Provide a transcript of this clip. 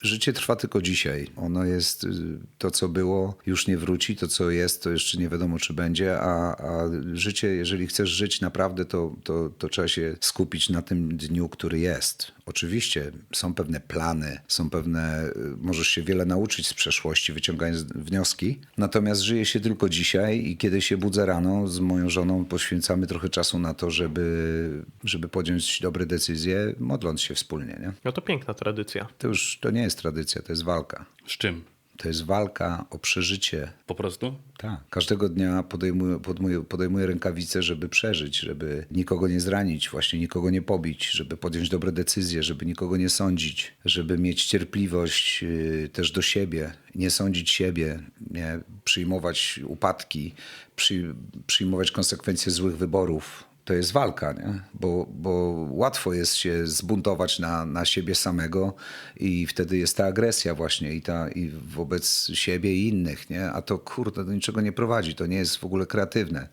Życie trwa tylko dzisiaj. Ono jest y, to, co było, już nie wróci. To, co jest, to jeszcze nie wiadomo, czy będzie. A, a życie, jeżeli chcesz żyć naprawdę, to, to, to trzeba się skupić na tym dniu, który jest. Oczywiście są pewne plany, są pewne, y, możesz się wiele nauczyć z przeszłości, wyciągając wnioski. Natomiast żyje się tylko dzisiaj i kiedy się budzę rano z moją żoną, poświęcamy trochę czasu na to, żeby, żeby podjąć dobre decyzje, modląc się wspólnie. Nie? No to piękna tradycja. To już to nie jest tradycja, to jest walka. Z czym? To jest walka o przeżycie. Po prostu? Tak. Każdego dnia podejmuję, podejmuję, podejmuję rękawice, żeby przeżyć, żeby nikogo nie zranić, właśnie nikogo nie pobić, żeby podjąć dobre decyzje, żeby nikogo nie sądzić, żeby mieć cierpliwość yy, też do siebie, nie sądzić siebie, nie przyjmować upadki, przy, przyjmować konsekwencje złych wyborów. To jest walka, nie? Bo, bo łatwo jest się zbuntować na, na siebie samego i wtedy jest ta agresja właśnie i, ta, i wobec siebie i innych, nie? A to kurde, do niczego nie prowadzi, to nie jest w ogóle kreatywne.